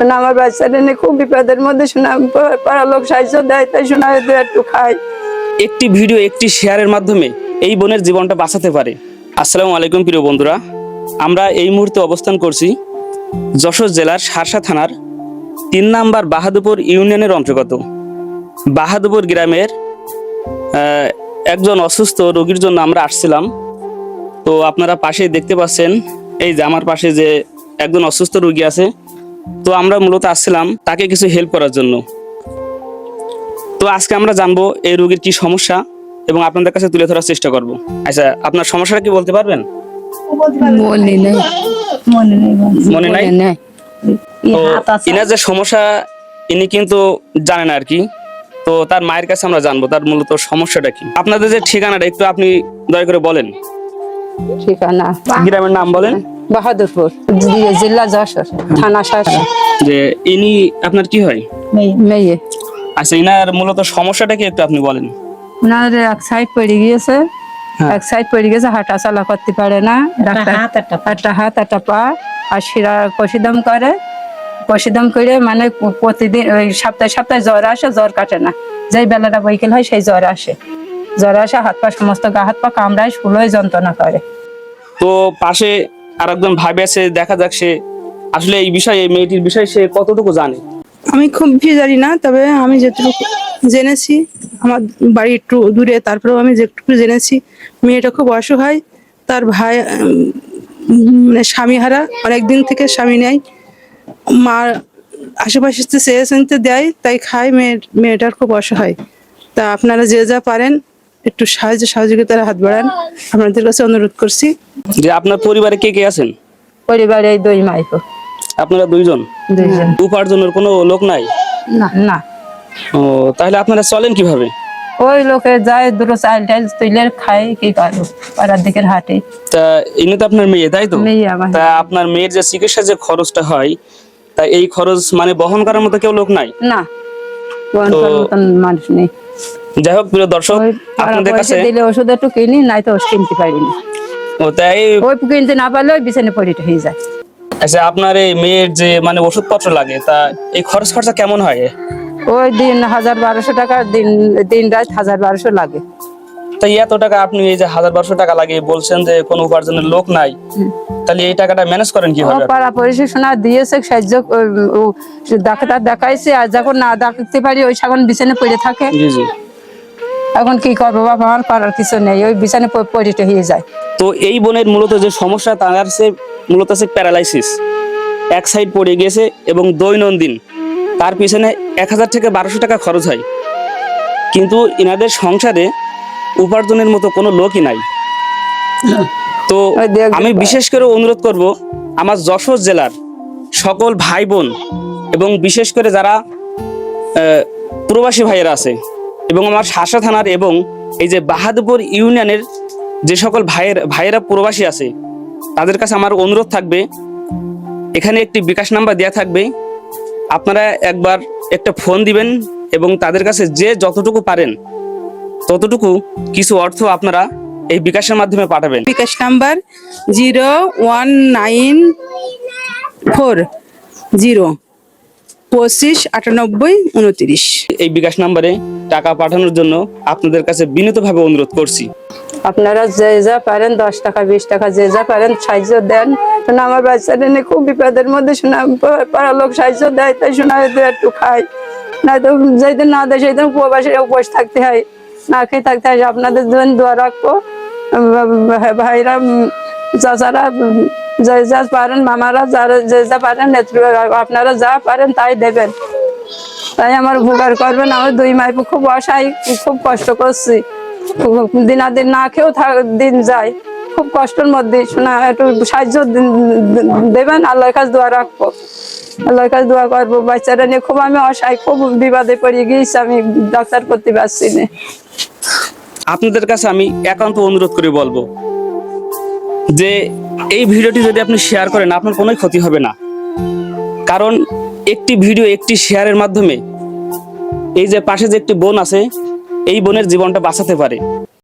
আমার বাচ্চাটা নিয়ে খুব বিপদের মধ্যে শোনা পাড়া লোক সাহায্য দেয়, তাই শোনা একটু খাই। একটি ভিডিও, একটি শেয়ারের মাধ্যমে এই বোনের জীবনটা বাঁচাতে পারে। আসসালামু আলাইকুম, প্রিয় বন্ধুরা। আমরা এই মুহূর্তে অবস্থান করছি যশোর জেলার সারসা থানার তিন নাম্বার বাহাদুরপুর ইউনিয়নের অন্তর্গত। বাহাদুরপুর গ্রামের একজন অসুস্থ রোগীর জন্য আমরা আসছিলাম। তো আপনারা পাশে দেখতে পাচ্ছেন, এই যে আমার পাশে যে একজন অসুস্থ রোগী আছে তো আমরা মূলত আসছিলাম তাকে কিছু হেল্প করার জন্য। তো আজকে আমরা জানব এই রোগীর কি সমস্যা এবং আপনাদের কাছে তুলে ধরার চেষ্টা করব। আচ্ছা আপনার সমস্যাটা কি বলতে পারবেন? মনে নেই। মনে নাই? ইনার যে সমস্যা ইনি কিন্তু জানেন আর কি। তো তার মায়ের কাছে আমরা জানব তার মূলত সমস্যাটা কি। আপনাদের যে ঠিকানাটা একটু আপনি দয়া করে বলেন। ঠিকানা। গ্রামের নাম বলেন। বাহাদুরপুর জেলা যশোর থানা শাসন যে ইনি আপনার কি হয়? মেয়ে। আচ্ছা ইনার মূলত সমস্যাটা কি একটু আপনি বলেন। ওনার এক সাইড পড়ে গিয়েছে হ্যাঁ। এক সাইড পড়ে গেছে হাঁটা চলা করতে পারে না ডাক্তার একটা হাত একটা পা আর শিরা কষিদম করে। কষিদম করে মানে প্রতিদিন ওই সপ্তাহে সপ্তাহে জ্বর আসে জ্বর কাটে না। যেই বেলাটা বৈকেল হয় সেই জ্বর আসে। জ্বর আসে হাত পা সমস্ত গা হাত পা কামড়ায় শুলোয় যন্ত্রণা করে। তো পাশে আর একজন ভাবে আছে, দেখা যাক সে আসলে এই বিষয়ে মেয়েটির বিষয়ে সে কতটুকু জানে। আমি খুব বেশি জানি না, তবে আমি যেটুকু জেনেছি, আমার বাড়ি একটু দূরে, তারপরেও আমি যেটুকু জেনেছি, মেয়েটা খুব অসহায়। তার ভাই মানে স্বামী হারা অনেকদিন থেকে স্বামী নেয় মা আশেপাশে চেয়ে দেয়, তাই খায়, মেয়ের, মেয়েটার খুব অসহায়। তা আপনারা যে যা পারেন একটু সাহায্য সহযোগিতার হাত বাড়ান। আপনাদের কাছে অনুরোধ করছি। যে আপনার পরিবারে কে কে আছেন? পরিবারে এই দুই মাইকো আপনারা দুইজন? দুইজন। উপার্জনের কোনো লোক নাই? না। না। ও তাহলে আপনারা চলেন কীভাবে? ওই লোকে যায় দুটো চাইল টাইল তুলে খায় কি করব? পাড়ার দিকের হাটে। তা ইনি তো আপনার মেয়ে তাই তো? মেয়ে আমার। তা আপনার মেয়ের যে চিকিৎসা যে খরচটা হয় তা এই খরচ মানে বহন করার মতো কেউ লোক নাই? না। বহন করার মতন মানুষ নেই। যাই হোক প্রিয় দর্শক আপনাদের কাছে দিলে ওষুধ একটু কিনি নাই তো ওষুধ কিনতে পারি না ও তাই ওই কিনতে না পারলে ওই বিছানে পড়িতে হয়ে যায়। আচ্ছা আপনার এই মেয়ের যে মানে ওষুধপত্র লাগে তা এই খরচ খরচা কেমন হয়? ওই দিন হাজার বারোশো টাকা দিন দিন রাত হাজার বারোশো লাগে। তাই এত টাকা আপনি এই যে হাজার বারোশো টাকা লাগে বলছেন যে কোনো উপার্জনের লোক নাই তাহলে এই টাকাটা ম্যানেজ করেন কি কীভাবে পাড়া পরিশোষণা দিয়েছে সাহায্য ডাক্তার দেখাইছে আর যখন না ডাকতে পারি ওই সাগন বিছানে পড়ে থাকে। জি জি। এখন কি করব বাবা? আমার পাড়ার কিছু নেই ওই বিছানে প- পড়িতে হয়ে যায়। তো এই বোনের মূলত যে সমস্যা তার সে মূলত আছে প্যারালাইসিস। এক সাইড পড়ে গেছে এবং দৈনন্দিন তার পিছনে এক হাজার থেকে বারোশো টাকা খরচ হয়। কিন্তু ইনাদের সংসারে উপার্জনের মতো কোনো লোকই নাই। তো আমি বিশেষ করে অনুরোধ করব আমার যশোর জেলার সকল ভাই বোন এবং বিশেষ করে যারা প্রবাসী ভাইয়েরা আছে এবং আমার শাসা থানার এবং এই যে বাহাদুরপুর ইউনিয়নের যে সকল ভাইয়ের, ভাইয়েরা প্রবাসী আছে, তাদের কাছে আমার অনুরোধ থাকবে, এখানে একটি বিকাশ নাম্বার দেওয়া থাকবে। আপনারা একবার একটা ফোন দিবেন এবং তাদের কাছে যে যতটুকু পারেন, ততটুকু কিছু অর্থ আপনারা এই বিকাশের মাধ্যমে পাঠাবেন। Bkash number zero one nine four zero. পঁচিশ আটানব্বই উনত্রিশ। এই বিকাশ নাম্বারে টাকা পাঠানোর জন্য আপনাদের কাছে বিনীতভাবে অনুরোধ করছি। আপনারা যে যা পারেন দশ টাকা বিশ টাকা যে যা পারেন সাহায্য দেন। শোনা আমার বাচ্চাটা নিয়ে খুব বিপদের মধ্যে শোনা পাড়ার লোক সাহায্য দেয় তাই শোনা একটু খাই। না তো যেদিন না দেয় সেদিন উপবাসে উপোস থাকতে হয়। না খেয়ে থাকতে হয় আপনাদের জন্য দোয়া রাখব। ভাইরা চাচারা যে যা পারেন, মামারা যারা যে যা পারেন আপনারা যা পারেন তাই দেবেন। তাই আমার উপকার করবেন। আমার দুই মাইপু খুব অসহায়, খুব কষ্ট করছি। দিনাদিন না খেয়েও দিন যায়। খুব কষ্টের মধ্যে। শোনা, একটু সাহায্য দেবেন। আল্লাহর কাছে দোয়া রাখব। আল্লাহর কাছে দোয়া করব। বাচ্চারা নিয়ে খুব আমি অসহায়, খুব বিবাদে পড়ে গিয়েছি। আমি ডাক্তার করতে পারছি না। আপনাদের কাছে আমি একান্ত অনুরোধ করে বলব যে এই ভিডিওটি যদি আপনি শেয়ার করেন, আপনার কোনোই ক্ষতি হবে না। কারণ একটি ভিডিও একটি শেয়ারের মাধ্যমে এই যে পাশে যে একটি বোন আছে, এই বোনের জীবনটা বাঁচাতে পারে।